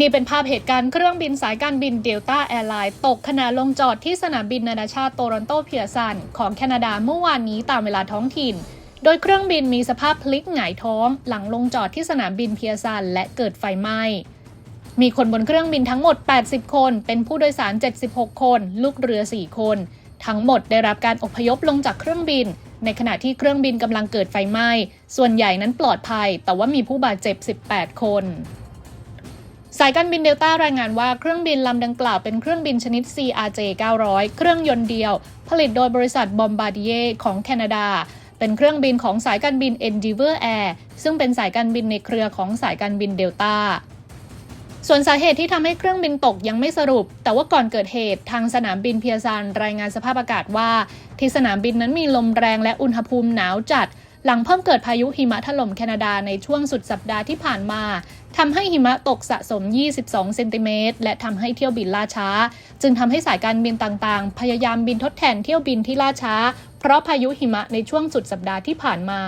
นี่เป็นภาพเหตุการณ์เครื่องบินสายการบินเดลต้าแอร์ไลน์ตกขณะลงจอดที่สนามบินนานาชาติโตรอนโตเพียร์ซัน ของแคนาดาเมื่อวานนี้ตามเวลาท้องถิ่น โดยเครื่องบินมีสภาพพลิกหงายท้อง หลังลงจอดที่สนามบินเพียร์ซัน และเกิดไฟไหม้ มีคนบนเครื่องบินทั้งหมด 80 คน เป็นผู้โดยสาร 76 คน ลูกเรือ 4 คน ทั้งหมดได้รับการอพยพลงจากเครื่องบิน ในขณะที่เครื่องบินกำลังเกิดไฟไหม้ ส่วนใหญ่นั้นปลอดภัย แต่ว่ามีผู้บาดเจ็บ 18 คน สายการบินเดลต้ารายงานว่าเครื่องบินลำดังกล่าวเป็นเครื่องบินชนิด CRJ 900 เครื่องยนต์เดียว ผลิตโดยบริษัท Bombardier ของแคนาดา เป็นเครื่องบินของสายการบิน Endeavour Air ซึ่งเป็นสายการบินในเครือของสายการบินเดลต้าส่วนสาเหตุที่ทำให้เครื่องบินตกยังไม่สรุป แต่ว่าก่อนเกิดเหตุทางสนามบินเพียซานรายงานสภาพอากาศว่า ที่สนามบินนั้นมีลมแรงและอุณหภูมิหนาวจัด หลังเพิ่งเกิดพายุหิมะถล่มแคนาดาในช่วงสุดสัปดาห์ที่ผ่านมาทำให้หิมะตกสะสม 22 เซนติเมตร และทำให้เที่ยวบินล่าช้า จึงทำให้สายการบินต่างๆ พยายามบินทดแทนเที่ยวบินที่ล่าช้า เพราะพายุหิมะในช่วงสุดสัปดาห์ที่ผ่านมา